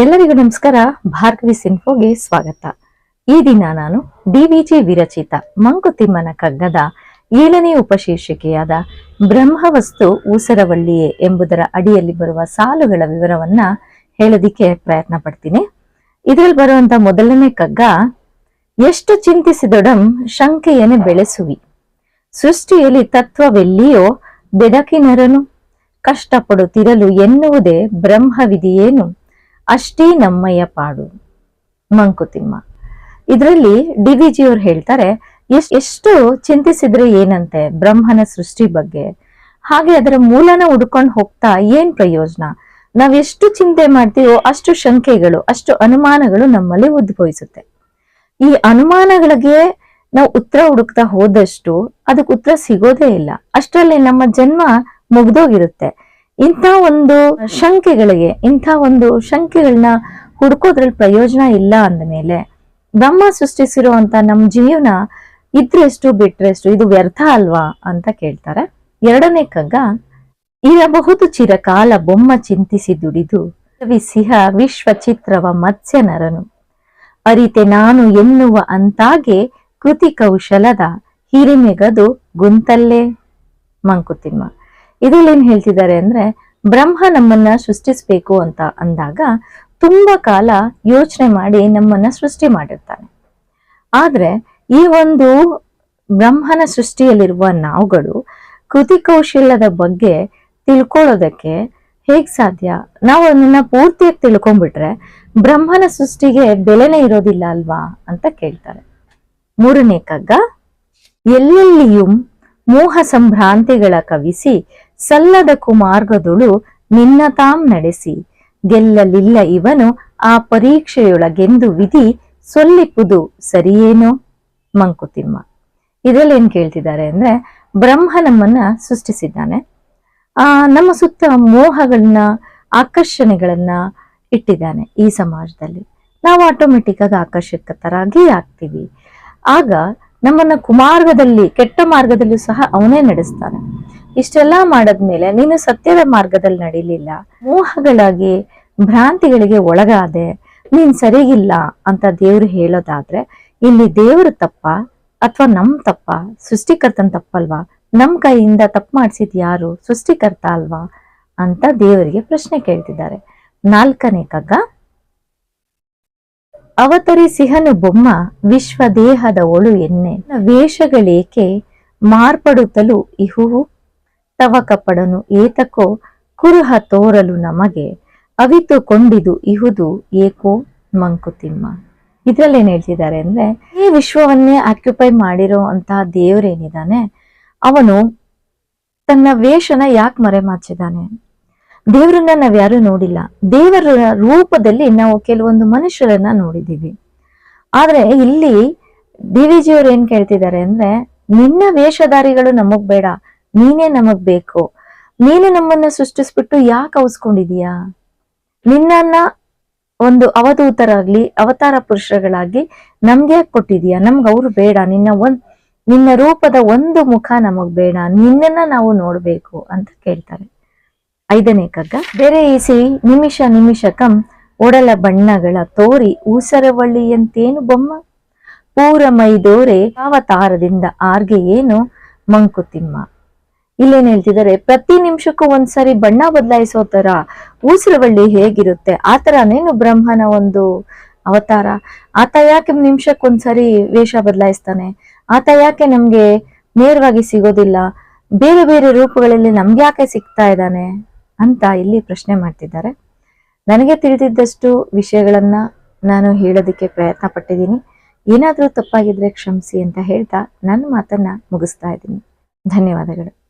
ಎಲ್ಲರಿಗೂ ನಮಸ್ಕಾರ. ಭಾರ್ಗವಿ ಸಿನ್ಫೋಗೆ ಸ್ವಾಗತ. ಈ ದಿನ ನಾನು ಡಿವಿಜಿ ವಿರಚಿತ ಮಂಕುತಿಮ್ಮನ ಕಗ್ಗದ ಏಳನೇ ಉಪಶೀರ್ಷಿಕೆಯಾದ ಬ್ರಹ್ಮವಸ್ತು ಊಸರವಳ್ಳಿಯೇ ಎಂಬುದರ ಅಡಿಯಲ್ಲಿ ಬರುವ ಸಾಲುಗಳ ವಿವರವನ್ನ ಹೇಳೋದಿಕ್ಕೆ ಪ್ರಯತ್ನ ಪಡ್ತೀನಿ. ಇದರಲ್ಲಿ ಬರುವಂತ ಮೊದಲನೇ ಕಗ್ಗ, ಎಷ್ಟು ಚಿಂತಿಸಿದೊಡಂ ಶಂಕೆಯನ್ನೇ ಬೆಳೆಸುವಿ. ಸೃಷ್ಟಿಯಲ್ಲಿ ತತ್ವವೆಲ್ಲಿಯೋ ಬೆಡಕಿನರನು, ಕಷ್ಟಪಡುತ್ತಿರಲು ಎನ್ನುವುದೇ ಬ್ರಹ್ಮವಿದೆಯೇನು ಅಷ್ಟೇ ನಮ್ಮಯ್ಯ ಪಾಡು. ಮಂಕುತಿಮ್ಮ. ಇದರಲ್ಲಿ ಡಿ ವಿ ಜಿಯವರು ಹೇಳ್ತಾರೆ, ಎಷ್ಟ್, ಎಷ್ಟು ಚಿಂತಿಸಿದ್ರೆ ಏನಂತೆ ಬ್ರಹ್ಮನ ಸೃಷ್ಟಿ ಬಗ್ಗೆ? ಹಾಗೆ ಅದರ ಮೂಲನ ಹುಡ್ಕೊಂಡು ಹೋಗ್ತಾ ಏನ್ ಪ್ರಯೋಜನ? ನಾವ್ ಎಷ್ಟು ಚಿಂತೆ ಮಾಡ್ತೀವೋ ಅಷ್ಟು ಶಂಕೆಗಳು, ಅಷ್ಟು ಅನುಮಾನಗಳು ನಮ್ಮಲ್ಲಿ ಉದ್ಭವಿಸುತ್ತೆ. ಈ ಅನುಮಾನಗಳಿಗೆ ನಾವು ಉತ್ತರ ಹುಡುಕ್ತಾ ಹೋದಷ್ಟು ಅದಕ್ಕೆ ಉತ್ತರ ಸಿಗೋದೇ ಇಲ್ಲ. ಅಷ್ಟರಲ್ಲಿ ನಮ್ಮ ಜನ್ಮ ಮುಗ್ದೋಗಿರುತ್ತೆ. ಇಂಥ ಒಂದು ಶಂಕೆಗಳಿಗೆ, ಇಂಥ ಒಂದು ಶಂಕೆಗಳನ್ನ ಹುಡ್ಕೋದ್ರಲ್ಲಿ ಪ್ರಯೋಜನ ಇಲ್ಲ ಅಂದ ಮೇಲೆ ಬ್ರಹ್ಮ ಸೃಷ್ಟಿಸಿರುವಂತ ನಮ್ಮ ಜೀವನ ಇದ್ರೆಷ್ಟು ಬಿಟ್ರೆಷ್ಟು ಇದು ವ್ಯರ್ಥ ಅಲ್ವಾ ಅಂತ ಕೇಳ್ತಾರೆ. ಎರಡನೇ ಕಗ್ಗ ಇರಬಹುದು ಚಿರಕಾಲ ಬೊಮ್ಮ ಚಿಂತಿಸಿ ದುಡಿದು ಸಿಹ ವಿಶ್ವ ಚಿತ್ರವ ಮತ್ಸ್ಯ ನರನು. ಅರಿತೆ ನಾನು ಎನ್ನುವ ಅಂತಾಗೆ ಕೃತಿ ಕೌಶಲದ ಹಿರಿಮೆಗದು ಗುಂತಲ್ಲೇ. ಮಂಕುತಿಮ್ಮ ಇದ್ರಲ್ಲಿ ಏನ್ ಹೇಳ್ತಿದ್ದಾರೆ ಅಂದ್ರೆ, ಬ್ರಹ್ಮ ನಮ್ಮನ್ನ ಸೃಷ್ಟಿಸ್ಬೇಕು ಅಂತ ಅಂದಾಗ ತುಂಬಾ ಕಾಲ ಯೋಚನೆ ಮಾಡಿ ನಮ್ಮನ್ನ ಸೃಷ್ಟಿ ಮಾಡಿರ್ತಾನೆ. ಆದ್ರೆ ಈ ಒಂದು ಬ್ರಹ್ಮನ ಸೃಷ್ಟಿಯಲ್ಲಿರುವ ನಾವುಗಳು ಕೃತಿ ಕೌಶಲ್ಯದ ಬಗ್ಗೆ ತಿಳ್ಕೊಳ್ಳೋದಕ್ಕೆ ಹೇಗ್ ಸಾಧ್ಯ? ನಾವು ಅದನ್ನ ಪೂರ್ತಿಯಾಗಿ ತಿಳ್ಕೊಂಡ್ಬಿಟ್ರೆ ಬ್ರಹ್ಮನ ಸೃಷ್ಟಿಗೆ ಬೆಲೆನೇ ಇರೋದಿಲ್ಲ ಅಲ್ವಾ ಅಂತ ಕೇಳ್ತಾರೆ. ಮೂರನೇ ಕಗ್ಗ ಎಲ್ಲೆಲ್ಲಿಯೂ ಮೋಹ ಸಂಭ್ರಾಂತಿಗಳ ಕವಿಸಿ ಸಲ್ಲದ ಕುಮಾರ್ಗದೊಳು ನಿನ್ನ ತಾಂ ನಡೆಸಿ. ಗೆಲ್ಲಲಿಲ್ಲ ಇವನು ಆ ಪರೀಕ್ಷೆಯೊಳಗೆಂದು ವಿಧಿ ಸೊಲ್ಲಿಪುದು ಸರಿಯೇನೋ? ಮಂಕುತಿಮ್ಮ ಇದರಲ್ಲಿ ಏನ್ ಕೇಳ್ತಿದ್ದಾರೆ ಅಂದ್ರೆ ಬ್ರಹ್ಮ ನಮ್ಮನ್ನ ಸೃಷ್ಟಿಸಿದ್ದಾನೆ. ಆ, ನಮ್ಮ ಸುತ್ತ ಮೋಹಗಳನ್ನ, ಆಕರ್ಷಣೆಗಳನ್ನ ಇಟ್ಟಿದ್ದಾನೆ ಈ ಸಮಾಜದಲ್ಲಿ. ನಾವು ಆಟೋಮೆಟಿಕ್ ಆಗಿ ಆಕರ್ಷಕತರಾಗಿ ಆಗ್ತೀವಿ. ಆಗ ನಮ್ಮನ್ನ ಕುಮಾರ್ಗದಲ್ಲಿ, ಕೆಟ್ಟ ಮಾರ್ಗದಲ್ಲೂ ಸಹ ಅವನೇ ನಡೆಸ್ತಾನೆ. ಇಷ್ಟೆಲ್ಲಾ ಮಾಡದ್ಮೇಲೆ ನೀನು ಸತ್ಯದ ಮಾರ್ಗದಲ್ಲಿ ನಡೀಲಿಲ್ಲ. ಮೋಹಗಳಾಗಿ ಭ್ರಾಂತಿಗಳಿಗೆ ಒಳಗಾದೆ, ನೀನ್ ಸರಿಗಿಲ್ಲ ಅಂತ ದೇವ್ರು ಹೇಳೋದಾದ್ರೆ, ಇಲ್ಲಿ ದೇವ್ರ ತಪ್ಪ ಅಥವಾ ನಮ್ ತಪ್ಪ, ಸೃಷ್ಟಿಕರ್ತನ್ ತಪ್ಪಲ್ವಾ? ನಮ್ ಕೈಯಿಂದ ತಪ್ಪು ಮಾಡಿಸಿದ್ ಯಾರು? ಸೃಷ್ಟಿಕರ್ತ ಅಲ್ವಾ? ಅಂತ ದೇವರಿಗೆ ಪ್ರಶ್ನೆ ಕೇಳ್ತಿದ್ದಾರೆ. ನಾಲ್ಕನೇ ಕಗ್ಗ. ಅವತರಿ ಸಿಹನು ಬೊಮ್ಮ ವಿಶ್ವ ದೇಹದ ಒಳು ಎನ್ನೆ. ವೇಷಗಳೇಕೆ ಮಾರ್ಪಡುತ್ತಲೂ ಇಹುವು ತವಕಪಡನು. ಏತಕೋ ಕುರುಹ ತೋರಲು ನಮಗೆ. ಅವಿತುಕೊಂಡಿದು ಇಹುದು ಏಕೋ ಮಂಕುತಿಮ್ಮ. ಇದ್ರಲ್ಲಿ ಏನ್ ಹೇಳ್ತಿದ್ದಾರೆ ಅಂದ್ರೆ, ಈ ವಿಶ್ವವನ್ನೇ ಆಕ್ಯುಪೈ ಮಾಡಿರೋ ಅಂತಹ ದೇವರೇನಿದ್ದಾನೆ ಅವನು ತನ್ನ ವೇಷನ ಯಾಕೆ ಮರೆಮಾಚಿದ್ದಾನೆ ದೇವರನ್ನ ನಾವ್ಯಾರು ನೋಡಿಲ್ಲ. ದೇವರ ರೂಪದಲ್ಲಿ ನಾವು ಕೆಲವೊಂದು ಮನುಷ್ಯರನ್ನ ನೋಡಿದ್ದೀವಿ ಆದ್ರೆ ಇಲ್ಲಿ ಡಿ ವಿ ಏನ್ ಕೇಳ್ತಿದ್ದಾರೆ ಅಂದ್ರೆ, ನಿನ್ನ ವೇಷಧಾರಿಗಳು ನಮಗ್ ಬೇಡ. ನೀನೇ ನಮಗ್ ಬೇಕು. ನೀನು ನಮ್ಮನ್ನ ಸೃಷ್ಟಿಸ್ಬಿಟ್ಟು ಯಾಕೆ ಅವಸ್ಕೊಂಡಿದೀಯಾ? ನಿನ್ನನ್ನ ಒಂದು ಅವಧೂತರಾಗ್ಲಿ, ಅವತಾರ ಪುರುಷಗಳಾಗಿ ನಮ್ಗೆ ಕೊಟ್ಟಿದೀಯಾ? ನಮ್ಗೆ ಅವ್ರು ಬೇಡ. ನಿನ್ನ ಒಂದ್, ನಿನ್ನ ರೂಪದ ಒಂದು ಮುಖ ನಮಗ್ ಬೇಡ. ನಿನ್ನನ್ನ ನಾವು ನೋಡ್ಬೇಕು ಅಂತ ಕೇಳ್ತಾರೆ. ಐದನೇ ಕಗ್ಗ ಬೇರೆ ಈಸಿ ನಿಮಿಷ ನಿಮಿಷ ಕಂ ಒಡಲ ಬಣ್ಣಗಳ ತೋರಿ ಊಸರವಳ್ಳಿಯಂತೇನು ಬೊಮ್ಮ? ಪೂರ ಮೈದೋರೆ ಅವತಾರದಿಂದ ಆರ್ಗೆ ಏನು ಮಂಕುತಿಮ್ಮ? ಇಲ್ಲೇನ್ ಹೇಳ್ತಿದ್ದಾರೆ, ಪ್ರತಿ ನಿಮಿಷಕ್ಕೂ ಒಂದ್ಸರಿ ಬಣ್ಣ ಬದಲಾಯಿಸೋ ತರ ಊಸರವಳ್ಳಿ ಹೇಗಿರುತ್ತೆ? ಆ ತರನೇನು ಬ್ರಹ್ಮನ ಒಂದು ಅವತಾರ? ಆತ ಯಾಕೆ ನಿಮಿಷಕ್ಕೆ ಒಂದ್ಸರಿ ವೇಷ ಬದಲಾಯಿಸ್ತಾನೆ? ಆತ ಯಾಕೆ ನಮ್ಗೆ ನೇರವಾಗಿ ಸಿಗೋದಿಲ್ಲ? ಬೇರೆ ಬೇರೆ ರೂಪಗಳಲ್ಲಿ ನಮ್ಗೆ ಯಾಕೆ ಸಿಗ್ತಾ ಇದ್ದಾನೆ ಅಂತ ಇಲ್ಲಿ ಪ್ರಶ್ನೆ ಮಾಡ್ತಿದ್ದಾರೆ. ನನಗೆ ತಿಳಿದಿದ್ದಷ್ಟು ವಿಷಯಗಳನ್ನ ನಾನು ಹೇಳೋದಕ್ಕೆ ಪ್ರಯತ್ನ ಪಟ್ಟಿದ್ದೀನಿ. ಏನಾದರೂ ತಪ್ಪಾಗಿದ್ರೆ ಕ್ಷಮಿಸಿ ಅಂತ ಹೇಳ್ತಾ ನನ್ನ ಮಾತನ್ನ ಮುಗಿಸ್ತಾ ಇದ್ದೀನಿ. ಧನ್ಯವಾದಗಳು.